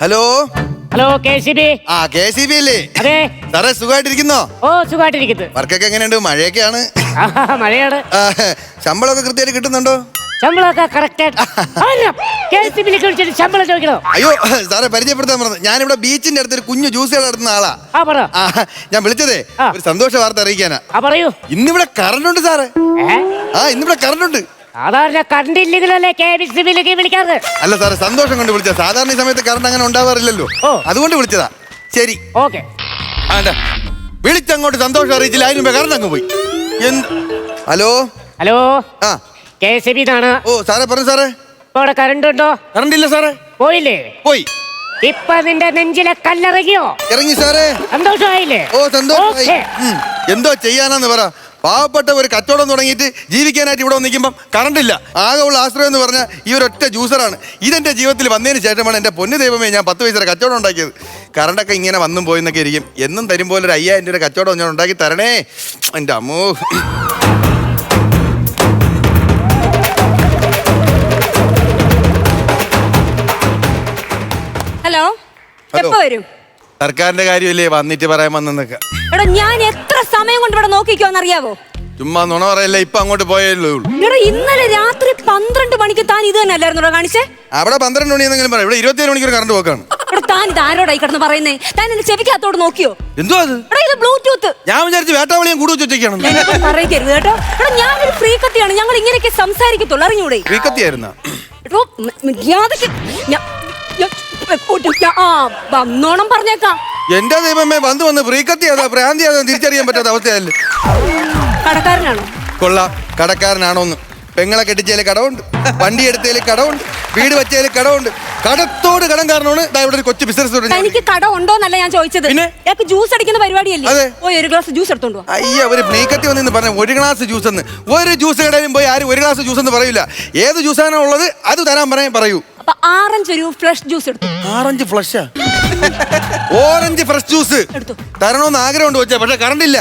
Hello? Hello K C B? ആ K C B അല്ലേ? അതെ. സാറേ സുഖമായിട്ടിരിക്കുന്നോ? ഓ സുഖമായിട്ടിരിക്കുന്നു. വർക്കൊക്കെ എങ്ങനെയുണ്ട്? മഴയൊക്കെയാണ്. ആണ് മഴയാണ്. ശമ്പളമൊക്കെ കൃത്യമായിട്ട് കിട്ടുന്നുണ്ടോ? ശമ്പളമൊക്കെ കറക്റ്റ് ശമ്പളം ചോദിക്കണോ? അയ്യോ സാറേ പരിചയപ്പെടുത്താൻ പറഞ്ഞു ഞാനിവിടെ ബീച്ചിന്റെ അടുത്ത് ഒരു കുഞ്ഞു ജ്യൂസ് നടത്തുന്ന ആളാ. ആ ഞാൻ വിളിച്ചതേ ഒരു സന്തോഷ വാർത്ത അറിയിക്കാനാ. പറയൂ. ഇന്നിവിടെ കറണ്ട് ഉണ്ട് സാറേ. ആ ഇന്നിവിടെ കറണ്ട് ഉണ്ട്. സാധാരണ കറണ്ട് ഇല്ലെങ്കിലല്ലേ കെ ബി സി ബിയിലേക്ക് വിളിക്കാറ്? അല്ല സാറേ സന്തോഷം കൊണ്ട് വിളിച്ച സാധാരണ ഈ സമയത്ത് കറണ്ട് അങ്ങനെ ഉണ്ടാവാറില്ലല്ലോ. ഓ. അതുകൊണ്ട് വിളിച്ചതാ. ശരി. ഓക്കെ. ആണ്ട. വിളിച്ചങ്ങോട്ട് സന്തോഷം അറിയിച്ചില്ല. അതിന് മുമ്പേ കറണ്ട് അങ്ങ് പോയി. എന്ത്? ഹലോ? ഹലോ? ആ. കെ എസ് ബി ഇതാണ് ഓ സാറേ പറഞ്ഞു സാറേ. ഇപ്പൊ അവിടെ കറണ്ട് ഉണ്ടോ? കറണ്ട് ഇല്ല സാറേ. പോയില്ലേ? പോയി. ഇപ്പൊ നിന്റെ നെഞ്ചിലെ കല്ലിറങ്ങിയോ ഇറങ്ങി സാറേ. സന്തോഷമായില്ലേ? ഓ സന്തോഷമായി. ഉം. എന്തോ ചെയ്യാനാന്ന് പറ. പാവപ്പെട്ട ഒരു കച്ചവടം തുടങ്ങിയിട്ട് ജീവിക്കാനായിട്ട് ഇവിടെ നിൽക്കുമ്പം കറണ്ടില്ല ആകെ ഉള്ള ആശ്രയം എന്ന് പറഞ്ഞാൽ ഈ ഒരൊറ്റ ജ്യൂസറാണ് ഇതെന്റെ ജീവിതത്തിൽ വന്നതിന് ശേഷമാണ് എന്റെ പൊന്നു ദൈവമേ ഞാൻ പത്ത് വയസ്സിലെ കച്ചവടം ഉണ്ടാക്കിയത്. കറണ്ടൊക്കെ ഇങ്ങനെ വന്നും പോയെന്നൊക്കെ ഇരിക്കും. എന്നും തരും പോലെ ഒരു അയ്യായിരം രൂപ കച്ചവടം ഞാൻ ഉണ്ടാക്കി തരണേ. എന്റെ അമ്മോ. Hello hello. എപ്പോ വരും? സർക്കാരിന്റെ കാര്യമല്ലേ വന്നിട്ട് പറയാൻ വന്നെന്നൊക്കെ എടാ ഞാൻ എത്ര സമയം കൊണ്ട് ഇവിടെ നോക്കിക്കോന്നറിയാവോ? ചുമ്മാ നുണ പറയല്ല ഇപ്പൊ അങ്ങോട്ട് പോയല്ലേ എടാ ഇന്നലെ രാത്രി പന്ത്രണ്ട് മണിക്ക് താൻ ഇത് തന്നെ അല്ലായിരുന്നു കാണിച്ചേ? അവിടെ പന്ത്രണ്ട് മണി എന്നെങ്കിലും പറയാം. ഇവിടെ ഇരുപത്തിയേഴ് മണിക്കൂർ കറണ്ട് പോക്കാണ്. എടാ താൻ ഇത് ആരോടായി കിടന്ന് പറയുന്നേ? താൻ എന്റെ ചെവിക്കകത്തോട് നോക്കിയോ? എന്തോ അത്? എടാ ഇത് ബ്ലൂടൂത്ത്. ഞാൻ വിചാരിച്ചു വേട്ടാവളിയും കൂടുതൽ വെച്ചേക്കാണ് എന്നോട് പറയിക്കരുത് കേട്ടോ. എടാ ഞാനൊരു ഫ്രീ കത്തിയാണ്. ഞങ്ങൾ ഇങ്ങനെയൊക്കെ സംസാരിക്കത്തുള്ളൂ. അറിഞ്ഞൂടെ? വീക്കത്തിയായിരുന്ന എടോ, ഞാ- എപ്പോഴും ഞാ- ആ വന്നോണം പറഞ്ഞേക്കാം. എന്റെ ദൈവമേ വന്ന് വന്ന് പ്രീക്കത്തി അതാ ഭ്രാന്തി അതാ തിരിച്ചറിയാൻ പറ്റാത്ത അവസ്ഥയല്ലേ? കടക്കാരനാണോ? കൊള്ളാം. കടക്കാരനാണോന്ന് പെങ്ങളെ കെട്ടിച്ചതിൽ കടമുണ്ട് വണ്ടി എടുത്തതിൽ കടമുണ്ട് വീട് വെച്ചതിൽ കടമുണ്ട് കടത്തോട് കടം കാരണമാണ് ഇവിടെ ഒരു കൊച്ചു ബിസിനസ് എനിക്ക് കട ഉണ്ടോന്നല്ല ഞാൻ ചോദിച്ചത്? ഇയാൾക്ക് ജ്യൂസ് അടിക്കുന്ന പരിപാടിയല്ലേ? പോയി ഒരു ഗ്ലാസ് ജ്യൂസ് എടുത്തോണ്ടോ അയ്യ ഒരു പ്രീക്കത്തി വന്നെന്ന് പറഞ്ഞ ഒരു ഗ്ലാസ് ജ്യൂസ് എന്ന്. ഒരു ജ്യൂസ് കടയിലും പോയി ആരും ഒരു ഗ്ലാസ് ജ്യൂസ് എന്ന് പറയില്ല ഏത് ജ്യൂസാണോ ഉള്ളത് അത് തരാൻ പറയാൻ പറയൂ. അപ്പൊ ആറഞ്ച് ഒരു ഫ്ലഷ് ജ്യൂസ് എടുത്തു. Orange flush orange fresh juice. എടുത്തു. തരണമെന്ന് ആഗ്രഹമുണ്ട് വെച്ചാ പക്ഷെ കറണ്ട് ഇല്ല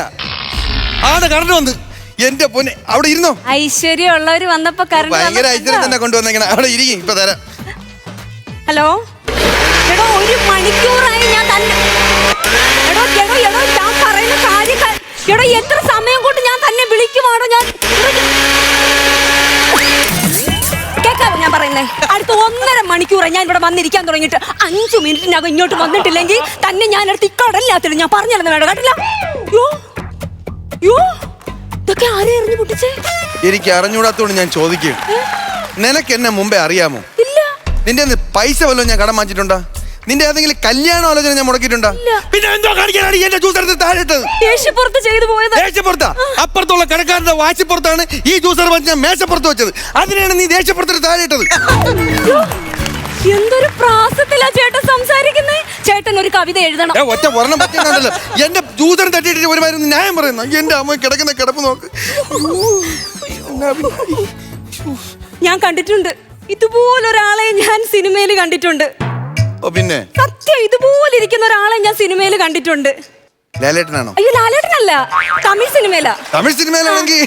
ആണ് കറണ്ട് വന്ന്. എന്റെ പൊന്നെ അവിടെ ഇരുന്നോ? ഐശ്വര്യമുള്ളവര് വന്നപ്പോ കറണ്ട് ഭയങ്കര വന്നപ്പോ ഐശ്വര്യം തന്നെ കൊണ്ടുവന്നേക്കണ. അവിടെ ഇരിക്കും ഇപ്പൊ തരാം. ഹലോ? എടോ ഒരു മണിക്കൂറായി ഞാൻ തന്നെ. എടോ എടോ എടോ ഞാൻ പറയുന്ന കാര്യം ക- എടോ എത്ര സമയം കൊണ്ട് ഒന്നര മണിക്കൂറായി ഞാൻ ഇവിടെ വന്നിരിക്കാൻ തുടങ്ങിയിട്ട് അഞ്ചു മിനിറ്റിനകം ഇങ്ങോട്ട് വന്നിട്ടില്ലെങ്കിൽ തന്നെ ഞാൻ അടുത്ത് ഇക്കടല്ലാത്തില്ല ഞാൻ പറഞ്ഞിരുന്നു വേണ്ട കേട്ടില്ല? യോ യോ ഇതൊക്കെ ആരെ എറിഞ്ഞു പൊട്ടിച്ചേ? എനിക്ക് അറിഞ്ഞൂടാത്തോണ്ട് ഞാൻ ചോദിക്കും നിനക്ക് എന്നെ മുമ്പേ അറിയാമോ? നിന്റെ പൈസ വല്ലതും ഞാൻ കടം വാങ്ങിച്ചിട്ടുണ്ടോ? നിന്റെ ഏതെങ്കിലും കല്യാണ ആലോചന ഞാൻ മുടക്കിയിട്ടുണ്ടോ. പിന്നെ എന്തോ കാണിക്കാനാണ് എന്റെ ജ്യൂസ് എടുത്ത് താഴെ ദേഷ്യപ്പുറത്ത് ചെയ്തു പോയത്. ദേശപ്പുറത്താ അപ്പുറത്തുള്ള കടക്കാരന്റെ വാശിപ്പുറത്താണ് ഈ ജ്യൂസർ വന്ന് ഞാൻ മേശപ്പുറത്ത് വെച്ചത്. അതിനാണ് നീ ദേഷ്യപ്പുറത്തിന് താഴെ ഇട്ടത് അയ്യോ, എന്തൊരു പ്രാസത്തിലാ ചേട്ടൻ സംസാരിക്കുന്നേ? ചേട്ടൻ ഒരു കവിത എഴുതണം. ഒറ്റ വർണം പറ്റുന്നുണ്ടല്ലോ എന്റെ ജ്യൂസർ തട്ടിയിട്ട് ഒരുമാതിരി ന്യായം പറയുന്നു? എന്റെ അമ്മ കിടക്കുന്ന കിടപ്പ് നോക്ക്. ഞാൻ കണ്ടിട്ടുണ്ട്. ഇതുപോലൊരാളെ ഞാൻ സിനിമയിൽ കണ്ടിട്ടുണ്ട്. ഓ പിന്നെ? സത്യം ഇതുപോലെ ഇരിക്കുന്ന ഒരാളെ ഞാൻ സിനിമയിൽ കണ്ടിട്ടുണ്ട്. ലാലേട്ടനാണോ? അയ്യോ ലാലേട്ടനല്ല. തമിഴ് സിനിമയിലാ. തമിഴ് സിനിമയിലാണെങ്കിൽ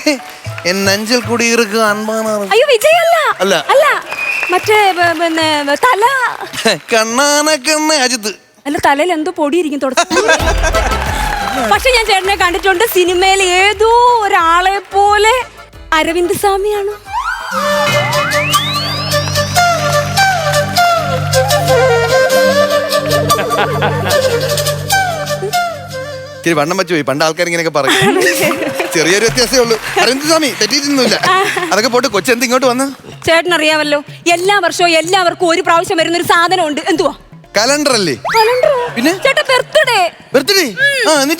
എൻ നെഞ്ചിൽ കൂടി ഇറുക്കുക അൻപാണ് അയ്യോ വിജയല്ല. അല്ല. അല്ല. മറ്റേ പിന്നെ തല. കണ്ണാന കണ്ണ അജിത്ത്. അല്ല തലയിൽ എന്തോ പൊടിയിരിക്കും തുടച്ചു. പക്ഷെ ഞാൻ ചേട്ടനെ കണ്ടിട്ടുണ്ട്. സിനിമയിൽ ഏതോ ഒരാളെ പോലെ അരവിന്ദ് സ്വാമിയാണ്. ഇത്തിരി വണ്ണം വെച്ച് പോയി. പണ്ട് ആൾക്കാർ ഇങ്ങനെയൊക്കെ പറയും. ചെറിയൊരു വ്യത്യാസമേ ഉള്ളൂ. അരവിന്ദ് സ്വാമി തെറ്റിയിട്ടൊന്നുമില്ല. അതൊക്കെ പോട്ട് കൊച്ചെന്ത് ഇങ്ങോട്ട് വന്ന്? ചേട്ടൻ അറിയാമല്ലോ എല്ലാ വർഷവും എല്ലാവർക്കും ഒരു പ്രാവശ്യം വരുന്ന ഒരു സാധനം ഉണ്ട് എന്തുവാ കലണ്ടർ അല്ലേ കലണ്ടറോ? പിന്നെ? ചേട്ടാ ബർത്ത്ഡേ ബർത്ത്ഡേ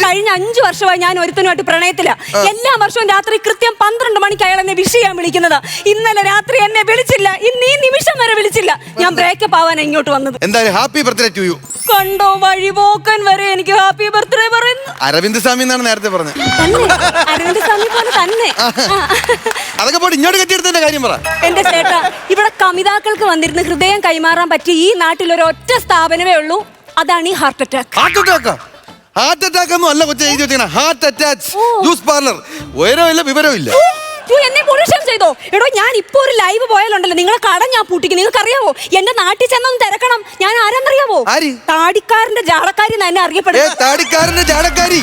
കഴിഞ്ഞ അഞ്ചു വർഷമായി ഞാൻ ഒരുത്തനുമായിട്ട് പ്രണയത്തില. എല്ലാ വർഷവും രാത്രി കൃത്യം പന്ത്രണ്ട് മണിക്ക് അയാൾ എന്നെ വിഷ് ചെയ്യാൻ വിളിക്കുന്നത്. ഇന്നലെ രാത്രി എന്നെ വിളിച്ചില്ല. ഇന്ന് ഈ നിമിഷം വരെ വിളിച്ചില്ല. ഞാൻ ബ്രേക്കപ്പ് ആവാൻ ഇങ്ങോട്ട് വന്നത്. എന്തായാലും ഹാപ്പി ബർത്ത്ഡേ ടു യു കണ്ടോ വഴിപോക്കൻ വരെ എനിക്ക് ഹാപ്പി ബർത്ത്ഡേ പറയുന്നു. അരവിന്ദ് സ്വാമി എന്നാണ് നേരത്തെ പറഞ്ഞത്. തന്നെ. അരവിന്ദ് സ്വാമി പോലെ തന്നെ. അതൊക്കെ ഇങ്ങോട്ട് കെട്ടിയെടുത്തതിന്റെ കാര്യം പറ. എന്റെ ചേട്ടാ ഇവിടെ കമിതാക്കൾക്ക് വന്നിരുന്ന് ഹൃദയം കൈമാറാൻ പറ്റിയ ഈ നാട്ടിൽ ഒരു ഒറ്റ സ്ഥാപനമേ ഉള്ളൂ. അതാണ് ഈ ഹാർട്ട് അറ്റാക്ക് ഹാർട്ട് അറ്റാക്കാ ഹാർട്ട് അറ്റാക്ക് ഒന്നും അല്ല കൊച്ചു എഴുതി വെച്ചാൽ ഹാർട്ട് അറ്റാച്ച് ഓ. ജ്യൂസ് പാർലർ ഇല്ല പറ്റൂ എന്നെ പോലീസ് ചെയ്തോ? എടോ ഞാൻ ഇപ്പോ ഒരു ലൈവ് പോയാലുണ്ടല്ലോ. നിങ്ങളെ കട ഞാൻ പൂട്ടിക്കും. നിങ്ങൾക്ക് അറിയാവോ എന്റെ നാട്ടിൽ ചെന്നൊന്ന് തിരക്കണം. ഞാൻ ആരെന്നറിയാവോ? ആര്? താടിക്കാരന്റെ ജാടക്കാരി എന്ന് അറിയപ്പെടുന്നത്. താടിക്കാരന്റെ ചാടക്കാരി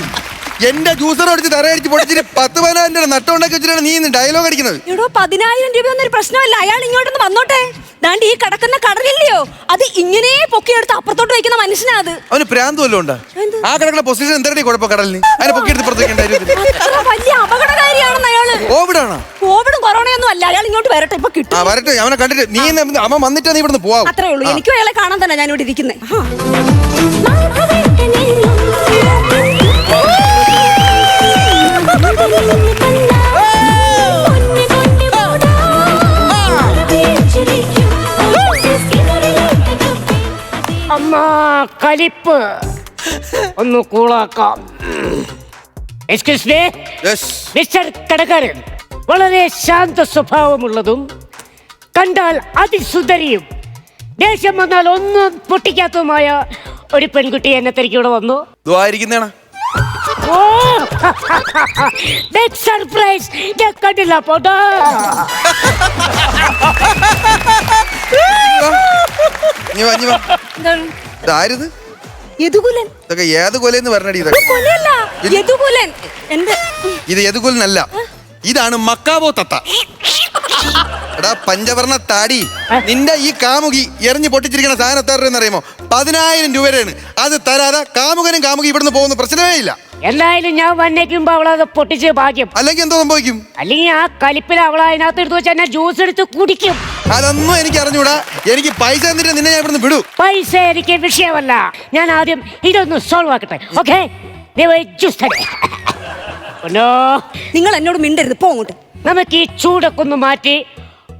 എന്റെ ജ്യൂസർ അടിച്ച് തറയടിച്ച് പൊടിച്ചിട്ട് പത്ത് പതിനായിരം രൂപ നട്ടം ഉണ്ടാക്കി വെച്ചിട്ടാണ് നീ ഇന്ന് ഡയലോഗ് അടിക്കുന്നത്. എടോ പതിനായിരം രൂപ ഒരു പ്രശ്നമല്ല. അയാൾ ഇങ്ങോട്ടൊന്ന് വന്നോട്ടെ. ദാണ്ട് ഈ കിടക്കുന്ന കടലില്ലയോ? അത് ഇങ്ങനെ പൊക്കിയെടുത്ത് അപ്പുറത്തോട്ട് വെക്കുന്ന മനുഷ്യനാ അത് അവന് പ്രാന്ത് വല്ലതും ഉണ്ടാ? ആ കിടക്കുന്ന പൊസിഷൻ എന്തായാലും കുഴപ്പം കടലിന്? അതിനെ പൊക്കിയെടുത്ത് പുറത്തേക്ക് അത്ര വലിയ അപകടകാരിയാണെന്ന് അയാൾ. കോവിഡാണോ? കോവിഡും കൊറോണയൊന്നും അല്ല. അയാൾ ഇങ്ങോട്ട് വരട്ടെ ഇപ്പൊ കിട്ടും. ആ വരട്ടെ. അവനെ കണ്ടിട്ട് നീ അവൻ വന്നിട്ടാ നീ ഇവിടുന്ന് പോവാ. അത്രേ ഉള്ളൂ. എനിക്കും അയാളെ കാണാൻ തന്നെ ഞാൻ ഇവിടെ ഇരിക്കുന്നത് കലിപ്പ് ഒന്ന് കൂളാക്കാം. എക്സ്ക്യൂസ് മീ മിസ്റ്റർ കടക്കാരൻ വളരെ ശാന്ത സ്വഭാവമുള്ളതും കണ്ടാൽ അതിസുന്ദരിയും. ദേഷ്യം വന്നാൽ ഒന്നും പൊട്ടിക്കാത്തതുമായ ഒരു പെൺകുട്ടി എന്നെ തിരക്കി ഇവിടെ വന്നു. ഓ സർപ്രൈസ് ഞാൻ കണ്ടില്ല പോട്ടോ നീ വാ, നീ വാ. ഇതാരിത്? യദുകുലൻ. ഇതൊക്കെ ഏത് കൊലെന്ന് പറഞ്ഞടി ഇതൊക്കെ? കൊലയല്ല. യദുകുലൻ. എന്റെ ഇത് യദുകുലനല്ല. ഇതാണ് മക്കാവോ തത്ത. എടാ പഞ്ചവർണ താടി. നിന്റെ ഈ കാമുകി എറിഞ്ഞു പൊട്ടിച്ചിരിക്കുന്ന സാധനം എത്ര രൂപയെന്ന് അറിയുമോ പതിനായിരം രൂപയാണ്. അത് തരാതെ കാമുകനും കാമുകി ഇവിടുന്ന് പോകുന്ന പ്രശ്നമേ ഇല്ല. എന്തായാലും ഞാൻ വന്നേക്കുമ്പോ അവളത് പൊട്ടിച്ച് ഭാഗ്യം. അല്ലെങ്കിൽ എന്തോ സംഭവിക്കും? അല്ലെങ്കിൽ ആ കലിപ്പിൽ അവളെ അതിനകത്ത് എടുത്ത് വെച്ച് എന്നെ ജ്യൂസ് എടുത്ത് കുടിക്കും. അതൊന്നും എനിക്ക് അറിഞ്ഞൂടാ എനിക്ക് പൈസ തന്നിട്ട് നിന്നെ ഞാൻ ഇവിടുന്ന് വിടൂ. പൈസ എനിക്ക് വിഷയമല്ല. ഞാൻ ആദ്യം ഇതൊന്ന് സോൾവ് ആക്കട്ടെ. ഓക്കെ നിങ്ങൾ എന്നോട് മിണ്ടരുത്. പോ അങ്ങോട്ട്. നമുക്ക് ഈ ചൂടൊക്കെ ഒന്ന് മാറ്റി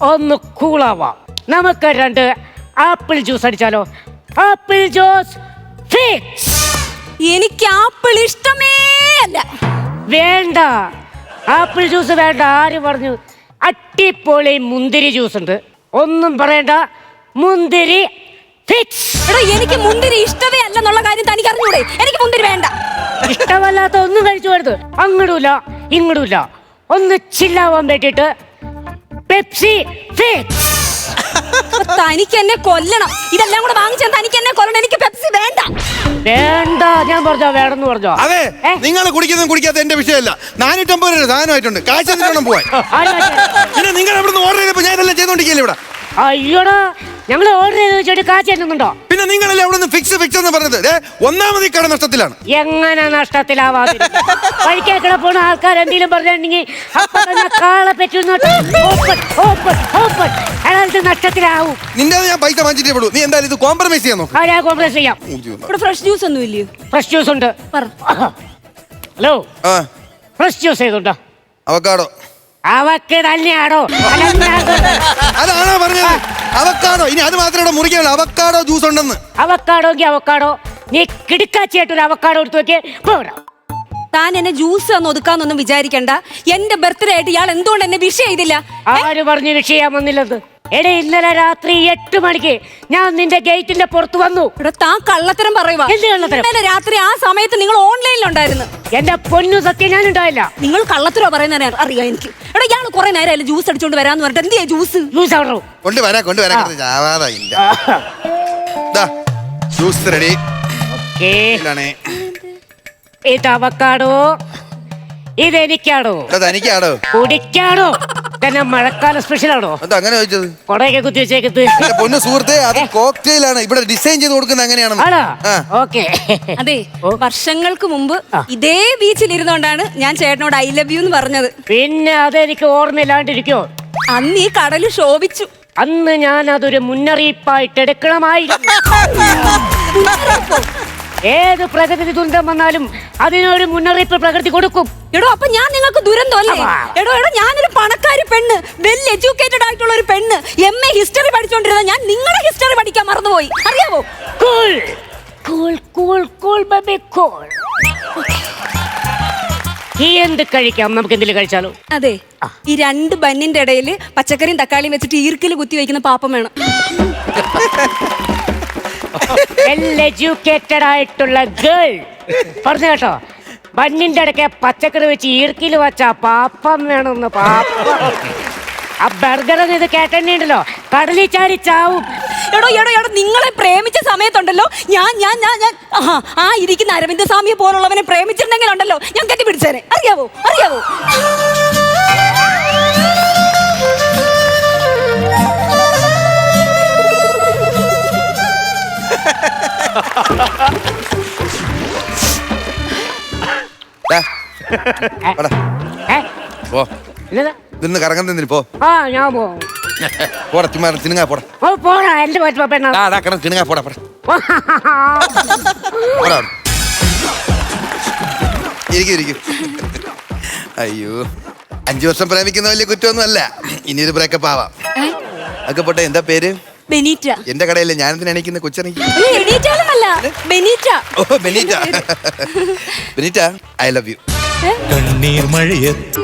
ഒന്ന് കൂളാവാം നമുക്ക് രണ്ട് ആപ്പിൾ ജ്യൂസ് അടിച്ചാലോ? ആപ്പിൾ ജ്യൂസ് ഫിക്സ് എനിക്ക് ആപ്പിൾ ഇഷ്ടമേ അല്ല. വേണ്ട. ആപ്പിൾ ജ്യൂസ് വേണ്ട. ആര് പറഞ്ഞു? അട്ടിപ്പൊളി മുന്തിരി ജ്യൂസ് ഉണ്ട്. ഒന്നും പറയണ്ട. മുന്തിരി എടോ എനിക്ക് മുന്തിരി ഇഷ്ടമേ അല്ലെന്നുള്ള കാര്യം തനിക്ക് അറിഞ്ഞൂടെ? എനിക്ക് മുന്തിരി വേണ്ട. ഇഷ്ടമല്ലാത്ത ഒന്നും കഴിച്ചു വരുത് അങ്ങടൂല ഇങ്ങടൂല. ഒന്ന് ചില്ലാവാൻ വേണ്ടിയിട്ട് പെപ്സി ഫിക്സ് തനിക്ക് എന്നെ കൊല്ലണം. ഇതെല്ലാം കൂടെ വാങ്ങിച്ചാൽ തനിക്ക് എന്നെ കൊല്ലണം. എനിക്ക് പെപ്സി വേണ്ട. വേണ്ട. ഞാൻ പറഞ്ഞോ വേണമെന്ന് പറഞ്ഞോ? അതെ? നിങ്ങൾ കുടിക്കുന്നതും കുടിക്കാത്ത എന്റെ വിഷയമല്ല. നാനൂറ്റമ്പത് രൂപ സാധനമായിട്ടുണ്ട്. കാശ് വേണം പോവാൻ? പിന്നെ നിങ്ങൾ ഇവിടുന്ന് ഓർഡർ ചെയ്തപ്പോ ഞാൻ ഇതെല്ലാം ചെയ്തോണ്ടിരിക്കില്ല ഇവിടെ? അയ്യോടാ. ഞങ്ങൾ ഓർഡർ ചെയ്ത് വെച്ചിട്ട് കാശ് തരുന്നുണ്ടോ? പിന്നെ നിങ്ങളല്ലേ അവിടെ നിന്ന് ഫിക്സ് ഫിക്സ് എന്ന് പറഞ്ഞത്? ദേ, ഒന്നാമത് ഈ കട നഷ്ടത്തിലാണ്. എങ്ങനെ നഷ്ടത്തിലാവാതെ വഴിക്കേക്കട പോണ ആൾക്കാർ എന്തെങ്കിലും പറഞ്ഞിട്ടുണ്ടെങ്കിൽ അപ്പൊ തന്നെ കാളെ പറ്റുന്നോട്ട് ഓപ്പൺ ഓപ്പൺ ഓപ്പൺ. അയാൾക്ക് നഷ്ടത്തിലാവും. നിന്റെ ഞാൻ പൈസ വാങ്ങിച്ചിട്ടേ വിടൂ നീ എന്തായാലും ഇത് കോംപ്രമൈസ് ചെയ്യാൻ നോക്ക്. ആരാ കോംപ്രമൈസ് ചെയ്യാം. ഇവിടെ ഫ്രഷ് ജ്യൂസ് ഒന്നും ഇല്ല ഫ്രഷ് ജ്യൂസ് ഉണ്ട്. പറ. ഹലോ? ആ. ഫ്രഷ് ജ്യൂസ് ചെയ്തുണ്ടോ അവക്കാടോ അവക്ക് തന്നെയാണോ അതാണോ പറഞ്ഞത്? അവക്കാടോ ഇനി അത് മാത്രം ഇവിടെ മുറിക്കാനുള്ളൂ. അവക്കാടോ ജ്യൂസ് ഉണ്ടെന്ന്. അവക്കാടോങ്കി അവക്കാടോ. നീ കിടുക്കാച്ചിയായിട്ടൊരു അവക്കാടോ എടുത്തു നോക്കിയേ. പോരാ താൻ എന്നെ ജ്യൂസ് ഒന്ന് ഒതുക്കാന്നൊന്നും വിചാരിക്കണ്ട. എന്റെ ബർത്ത്ഡേ ആയിട്ട് ഇയാൾ എന്തുകൊണ്ട് എന്നെ വിഷ് ചെയ്തില്ല? ആര് പറഞ്ഞു വിഷയം വന്നില്ലെന്ന് എടേ ഇന്നലെ രാത്രി എട്ട് മണിക്ക് ഞാൻ നിന്റെ ഗേറ്റിന്റെ പുറത്ത് വന്നു. ഇവിടെ താൻ കള്ളത്തരം പറയുക എന്ത് കള്ളത്തരം? ഇന്നലെ രാത്രി ആ സമയത്ത് നിങ്ങൾ ഓൺലൈനിലുണ്ടായിരുന്നു. എന്റെ പൊന്നു സത്യം ഞാൻ ഉണ്ടായില്ല നിങ്ങൾ കള്ളത്തരോ പറയുന്ന അറിയാം എനിക്ക്. എടാ ഞാൻ കുറെ നേരം ജ്യൂസ് അടിച്ചോണ്ട് വരാന്ന് പറഞ്ഞിട്ട്. എന്തിയാ ജ്യൂസ്? ജ്യൂസ് ആണോ കൊണ്ടുവരാ കൊണ്ടുവരാ ചാവാതാ ഇല്ല. ദാ, ജ്യൂസ് റെഡി. ഇത് അവക്കാടോ? ഇതെനിക്കാണോ ഇവിടെ തനിക്കാടോ? കുടിക്കാണോ തന്നെ മഴക്കാല സ്പെഷ്യലാണോ അത് അങ്ങനെ ചോദിച്ചത്? കൊടയൊക്കെ കുത്തി വെച്ചേക്കത്ത്. എന്റെ പൊന്നു സുഹൃത്തെ അത് കോക്ടെയിൽ ആണ് ഇവിടെ ഡിസൈൻ ചെയ്ത് കൊടുക്കുന്നത് അങ്ങനെയാണെന്ന് ആണോ? ആ. ഓക്കെ. അതെ വർഷങ്ങൾക്ക് മുമ്പ് ഇതേ ബീച്ചിൽ ഇരുന്നോണ്ടാണ് ഞാൻ ചേട്ടനോട് ഐ ലവ് യു എന്ന് പറഞ്ഞത്. പിന്നെ അതെനിക്ക് ഓർമ്മയില്ലാണ്ടിരിക്കോ അന്ന് ഈ കടൽ ശോഭിച്ചു. അന്ന് ഞാൻ അതൊരു മുന്നറിയിപ്പായിട്ട് എടുക്കണമായിരുന്നു ഏത് പ്രകൃതി ദുരന്തം വന്നാലും അതിനൊരു മുന്നറിയിപ്പ് പ്രകൃതി കൊടുക്കും. എടോ അപ്പൊ ഞാൻ നിങ്ങൾക്ക് ദുരന്തം അല്ലേ? ആ. എടോ എടോ ഞാനൊരു പണക്കാരി പെണ്ണ് വെൽ എഡ്യൂക്കേറ്റഡ് ആയിട്ടുള്ള ഒരു പെണ്ണ്. എം എ ഹിസ്റ്ററി പഠിച്ചോണ്ടിരുന്ന ഞാൻ നിങ്ങളെ ഹിസ്റ്ററി പഠിക്കാൻ മറന്നുപോയി. അറിയാവോ? Cool cool cool cool baby cool ഈ എന്ത് കഴിക്കാം? നമുക്ക് എന്തെങ്കിലും കഴിച്ചാലോ? അതെ. ഈ രണ്ട് ബന്നിന്റെ ഇടയിൽ പച്ചക്കറിയും തക്കാളിയും വെച്ചിട്ട് ഈർക്കിൽ കുത്തി വയ്ക്കുന്ന പാപ്പം വേണം. വെൽ എഡ്യൂക്കേറ്റഡ് ആയിട്ടുള്ള ഗേൾ പറഞ്ഞു കേട്ടോ? ബണ്ണിന്റെ ഇടയ്ക്ക് പച്ചക്കറി വെച്ച് ഈർക്കിൽ വച്ച പാപ്പം വേണമെന്ന് പാപ്പം. ആ ബർഗർ ഇത് കേട്ടണ്ടല്ലോ കടലിൽ ചാടി ചാവും. എടോ എടോ എടോ നിങ്ങളെ പ്രേമിച്ച സമയത്തുണ്ടല്ലോ. ഞാൻ ഞാൻ ഞാൻ ഞാൻ ആ ആ ഇരിക്കുന്ന അരവിന്ദ സ്വാമിയെ പോലുള്ളവനെ പ്രേമിച്ചിട്ടുണ്ടെങ്കിലുണ്ടല്ലോ ഞാൻ കെട്ടിപ്പിടിച്ചേനെ. അറിയാവോ? അറിയാവോ? പോ. കറങ്ങാൻ നിന്നിട്ട് പോ? ആ ഞാൻ പോ പോടാ ചുമ്മാ തിന്നുങ്ങാ പോടാ. ഓ പോടാ എന്റെ പറ്റുമ്പോ പെണ്ണ ആ ഡാ കിടന്ന് തിന്നുങ്ങാ പോടാ പോടാ. പോടാ ഇരിക്കും ഇരിക്കും. അയ്യോ. അഞ്ചു വർഷം പ്രേമിക്കുന്ന വലിയ കുറ്റമൊന്നും അല്ല ഇനി ഒരു ബ്രേക്കപ്പ് ആവാം ഒക്കെ പോട്ടെ എന്താ പേര്? ബെനീറ്റ. എന്റെ കടയിലെ ഞാൻ എണീക്കുന്ന? അയ്യോ, Benita. Oh Benita. Benita I love you. കണ്ണീർ മഴയത്ത്.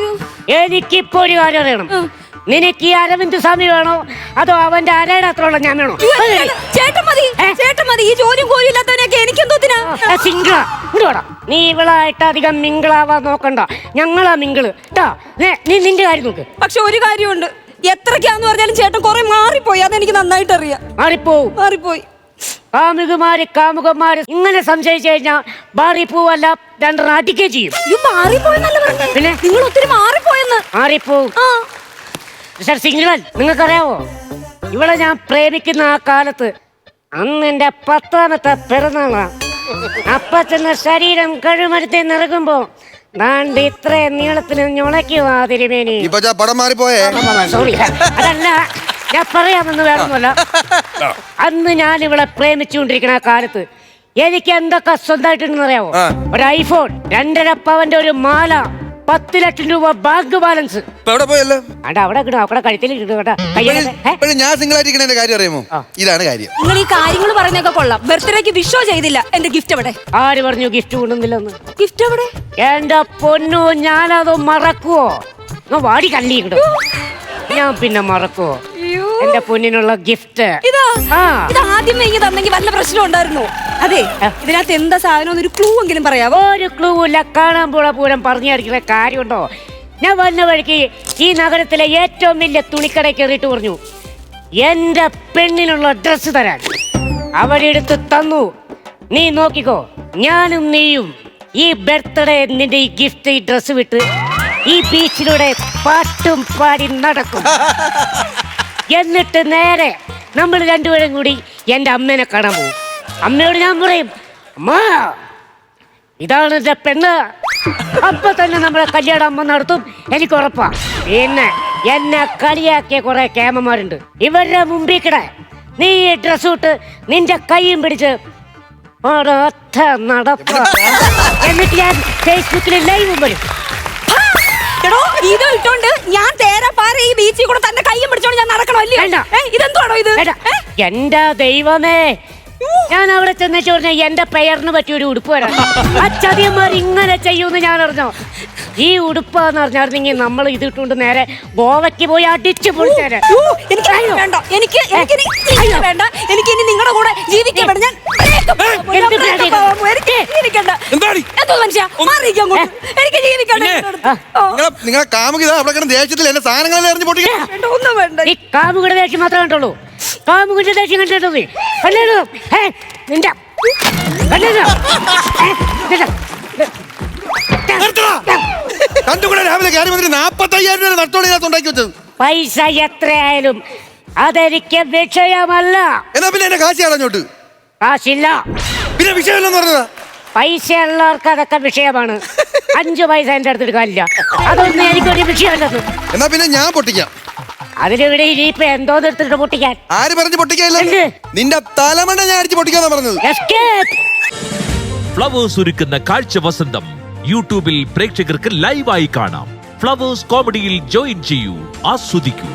എനിക്കിപ്പോ ഒരു കാര്യം അറിയണം നിനക്ക് ഈ അരവിന്ദ് സ്വാമി വേണോ? അതോ അവന്റെ അരയുടെ അത്രയുള്ള ഞാൻ വേണോ? ചേട്ടൻ മതി ചേട്ടൻ മതി. ഈ ജോലിയും കോലും എനിക്കെന്തോത്തിനാ സിംഗിളാ. ഇങ്ങോട്ട് നീ ഇവളായിട്ട് അധികം മിങ്കിളാവാൻ നോക്കണ്ട. ഞങ്ങളാ മിങ്കിൾ. ട്ടാ നീ നിന്റെ കാര്യം നോക്ക്. പക്ഷെ ഒരു കാര്യമുണ്ട്. എത്രക്കാന്ന് പറഞ്ഞാലും ചേട്ടൻ കുറെ മാറിപ്പോയി. അതെനിക്ക് നന്നായിട്ട് അറിയാം മാറിപ്പോവും. മാറിപ്പോയി. കാമുകുമാര് കാമുകന്മാര് ഇങ്ങനെ സംശയിച്ചു കഴിഞ്ഞാൽ മാറിപ്പോവല്ല രണ്ടെണ്ണം അടിക്കുകയും ചെയ്യും. അയ്യോ മാറിപ്പോയെന്നല്ല പറഞ്ഞേ. പിന്നെ? നിങ്ങൾ ഒത്തിരി മാറിപ്പോയെന്ന്. മാറിപ്പോവും. ആ. മിസ്റ്റർ സിംഗിളൻ നിങ്ങൾക്കറിയാവോ? ഇവളെ ഞാൻ പ്രേമിക്കുന്ന ആ കാലത്ത് അന്ന് എന്റെ പത്താമത്തെ പിറന്നാളാ. അപ്പച്ചെന്ന ശരീരം കഴിമരത്തെ നിറകുമ്പോ ദാണ്ട് ഇത്രയും നീളത്തിന് ഞുളയ്ക്കുവാ തിരുമേനി. ഇപ്പൊ ചാ പടം മാറിപ്പോയേ? സോറി അതല്ല ഞാൻ പറയാമെന്ന് വേണമെന്നല്ല അന്ന് ഞാൻ ഇവളെ പ്രേമിച്ചുകൊണ്ടിരിക്കുന്ന ആ കാലത്ത് എനിക്ക് എന്തൊക്കെ സ്വന്തമായിട്ടുണ്ടെന്ന് അറിയാമോ ഒരു ഐഫോൺ രണ്ടര പവന്റെ ഒരു മാല പത്ത് ലക്ഷം രൂപ ബാങ്ക് ബാലൻസ്. ഇപ്പൊ എവിടെ പോയല്ലോ? അവിടെ കിട്ടും അവിടെ കഴുത്തിൽ കിട്ടും. കേട്ടോ കയ്യിലൊക്കെ, ഏ? ഇപ്പോഴും ഞാൻ സിംഗിൾ ആയിരിക്കണേന്റെ കാര്യം അറിയാമോ? ഇതാണ് കാര്യം. നിങ്ങൾ ഈ കാര്യങ്ങൾ പറയുന്നൊക്കെ കൊള്ളാം. ബർത്ത്ഡേക്ക് വിഷോ ചെയ്തില്ല. എന്റെ ഗിഫ്റ്റ് എവിടെ? ആര് പറഞ്ഞു ഗിഫ്റ്റ് കൊണ്ടുവന്നില്ലെന്ന്? ഗിഫ്റ്റ് എവിടെ? എന്റെ പൊന്നു ഞാനത് മറക്കുവോ? ഒന്ന് വാടി കല്ലി കിട്ടും ഞാൻ പിന്നെ മറക്കുവോ? അയ്യോ. എന്റെ പൊന്നിനുള്ള ഗിഫ്റ്റ് ഇതാ. ആ. ഇത് ആദ്യമേ ഇങ്ങനെ തന്നെങ്കിൽ വല്ല പ്രശ്നം ഉണ്ടായിരുന്നു? അതെ. ഇതിനകത്ത് എന്താ സാധനം ഒരു ക്ലൂ എങ്കിലും പറയാവോ? ഒരു ക്ലൂ ഇല്ല. കാണാൻ പോള പൂരം പറഞ്ഞായിരിക്കുന്ന കാര്യമുണ്ടോ? ഞാൻ വന്ന വഴിക്ക് ഈ നഗരത്തിലെ ഏറ്റവും വലിയ തുണിക്കട കയറിയിട്ട് പറഞ്ഞു എന്റെ പെണ്ണിനുള്ള ഡ്രസ്സ് തരാൻ അവരെടുത്ത് തന്നു. നീ നോക്കിക്കോ ഞാനും നീയും ഈ ബർത്ത്ഡേ നിന്റെ ഈ ഗിഫ്റ്റ് ഈ ഡ്രസ്സ് വിട്ട് ഈ ബീച്ചിലൂടെ പാട്ടും പാടി നടക്കും. എന്നിട്ട് നേരെ നമ്മൾ രണ്ടുപേരും കൂടി എന്റെ അമ്മേനെ കാണാൻ പോകും. അമ്മയോട് ഞാൻ പറയും അമ്മ ഇതാണ് എന്റെ പെണ്ണ്. അപ്പൊ തന്നെ നമ്മളെ കല്യാണം അമ്മ നടത്തും എനിക്ക് ഉറപ്പാ. പിന്നെ എന്നെ കളിയാക്കിയ കുറെ കേമന്മാരുണ്ട് ഇവരുടെ മുമ്പിൽ കിട. നീ ഈ ഡ്രസ് ഇട്ട് നിന്റെ കൈയും പിടിച്ച് ഒരൊറ്റ നടപ്പ. എന്നിട്ട് ഞാൻ ഫേസ്ബുക്കിൽ ലൈവ് വരും. എടോ ഇത് ഇട്ടോണ്ട് ഞാൻ തേരാ പാര ഈ ബീച്ചിൽ കൂടെ തന്നെ കൈയും പിടിച്ചോണ്ട് ഞാൻ നടക്കണോ അല്ലേ വേണ്ട. ഇതെന്തുവാണോ ഇത്? എന്റെ ദൈവമേ ഞാൻ അവിടെ ചെന്നിട്ട് പറഞ്ഞ എന്റെ പെയറിന് പറ്റിയ ഒരു ഉടുപ്പ് വരാം ആ ചതിയന്മാർ ഇങ്ങനെ ചെയ്യൂന്ന് ഞാൻ അറിഞ്ഞോ. ഈ ഉടുപ്പാന്ന് പറഞ്ഞായിരുന്നെങ്കിൽ നമ്മൾ ഇത് ഇട്ടുകൊണ്ട് നേരെ ഗോവയ്ക്ക് പോയി അടിച്ചു പൊളിച്ചേരെ എനിക്ക് വേണ്ട എനിക്ക് എനിക്ക് ഇനി വേണ്ട എനിക്ക് ഇനി നിങ്ങളുടെ കൂടെ ജീവിക്കാൻ വേണ്ട. ഞാൻ breakup ആവാൻ പോയി, ഞാൻ എന്ത് breakup breakup? ആവാൻ പോയി. എനിക്ക് ജീവിക്കണ്ട. എന്താടി? എന്തോ മനുഷ്യ മാറിയിരിക്കാൻ അങ്ങോട്ട്. എനിക്ക് ജീവിക്കണ്ട പിന്നെ? ഇതിനടുത്ത്. ഓ, നിങ്ങളെ നിങ്ങളെ കാമുകിത അവിടെ കിടന്ന് ദേഷ്യത്തിൽ എന്റെ സാധനങ്ങളെല്ലാം എറിഞ്ഞു വേണ്ട, ഒന്നും വേണ്ട. ഈ കാമുകിയുടെ ദേഷ്യം മാത്രമേ കണ്ടുള്ളൂ. കാമുകിന്റെ ദേഷ്യം കണ്ടിട്ടോ നീ കണ്ടോ ഹേ നിന്റെ. കണ്ടോ കണ്ടുകൂടെ രാവിലെ കയറി വന്നിട്ട് നാപ്പത്തി രൂപ ഉണ്ടാക്കി വെച്ചത്. പൈസ എത്രയായാലും അതെനിക്ക് വിഷയമല്ല. എന്നാ പിന്നെ എന്റെ കാശി അടഞ്ഞോട്ട് കാശില്ല. പിന്നെ വിഷയമില്ലെന്ന് പറഞ്ഞതാ. പൈസ ഉള്ളവർക്ക് അതൊക്കെ വിഷയമാണ്. അഞ്ചു പൈസ എന്റെ അടുത്തൊരു കാര്യമില്ല. അതൊന്നും എനിക്കൊരു വിഷയമല്ലത് എന്നാ പിന്നെ ഞാൻ പൊട്ടിക്കാം. അതിനിവിടെ ഇനിയിപ്പൊ എന്തോ നിർത്തിട്ട് പൊട്ടിക്കാൻ? ആര് പറഞ്ഞു പൊട്ടിക്കാനില്ല? എന്ത്? നിന്റെ തലമണ്ട ഞാൻ അടിച്ച് പൊട്ടിക്കാന്നാ പറഞ്ഞത്. Escape! ഫ്ലവേഴ്സ് ഒരുക്കുന്ന കാഴ്ച വസന്തം. യൂട്യൂബിൽ പ്രേക്ഷകർക്ക് ലൈവായി കാണാം. ഫ്ലവേഴ്സ് കോമഡിയിൽ ജോയിൻ ചെയ്യൂ. ആസ്വദിക്കൂ.